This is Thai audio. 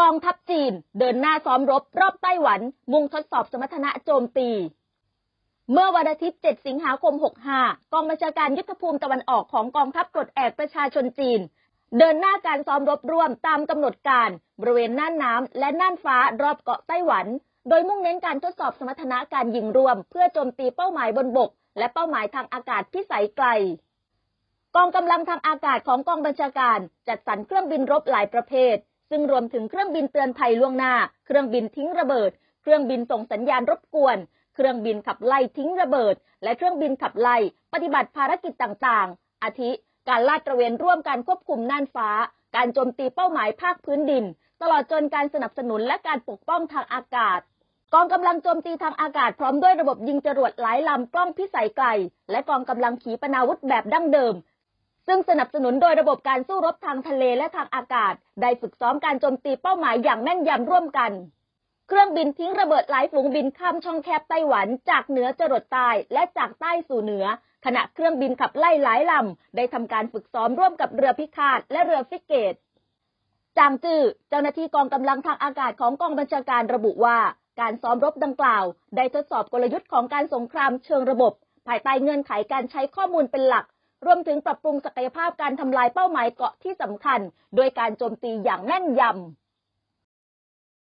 กองทัพจีนเดินหน้าซ้อมรบรอบไต้หวัน มุ่งทดสอบสมรรถนะโจมตี เมื่อวันอาทิตย์ 7 สิงหาคม 65 กองบัญชาการยุทธภูมิตะวันออกของกองทัพปลดแอกประชาชนจีน เดินหน้าการซ้อมรบร่วมตามกำหนดการ บริเวณน่านน้ำและน่านฟ้ารอบเกาะไต้หวัน โดยมุ่งเน้นการทดสอบสมรรถนะการยิงรวม เพื่อโจมตีเป้าหมายบนบก และเป้าหมายทางอากาศพิสัยไกลกองกำลังทางอากาศของกองบัญชาการจัดสรรเครื่องบินรบหลายประเภท ซึ่งรวมถึงเครื่องบินเตือนภัยล่วงหน้า เครื่องบินทิ้งระเบิด เครื่องบินส่งสัญญาณรบกวน เครื่องบินขับไล่ทิ้งระเบิด และเครื่องบินขับไล่ปฏิบัติภารกิจต่างๆ อาทิ การลาดตระเวนร่วมการควบคุมน่านฟ้า การโจมตีเป้าหมายภาคพื้นดิน ตลอดจนการสนับสนุนและการปกป้องทางอากาศกองกำลังโจมตีทางอากาศพร้อมด้วยระบบยิงจรวดหลายลำกล้องพิสัยไกล และกองกำลังขีปนาวุธแบบดั้งเดิม ซึ่งสนับสนุนโดยระบบการสู้รบทางทะเลและทางอากาศ ได้ฝึกซ้อมการโจมตีเป้าหมายอย่างแม่นยำร่วมกัน เครื่องบินทิ้งระเบิดหลายฝูงบินข้ามช่องแคบไต้หวัน จากเหนือจรดใต้และจากใต้สู่เหนือ ขณะเครื่องบินขับไล่หลายลำ ได้ทำการฝึกซ้อมร่วมกับเรือพิฆาตและเรือฟริเกต จางจื้อเจ้าหน้าที่กองกำลังทางอากาศของกองบัญชาการระบุว่าการซ้อมรบดังกล่าว ได้ทดสอบกลยุทธ์ของการสงครามเชิงระบบ ภายใต้เงื่อนไขการใช้ข้อมูลเป็นหลัก รวมถึงปรับปรุงศักยภาพการทำลายเป้าหมายเกาะที่สำคัญ โดยการโจมตีอย่างแม่นยำ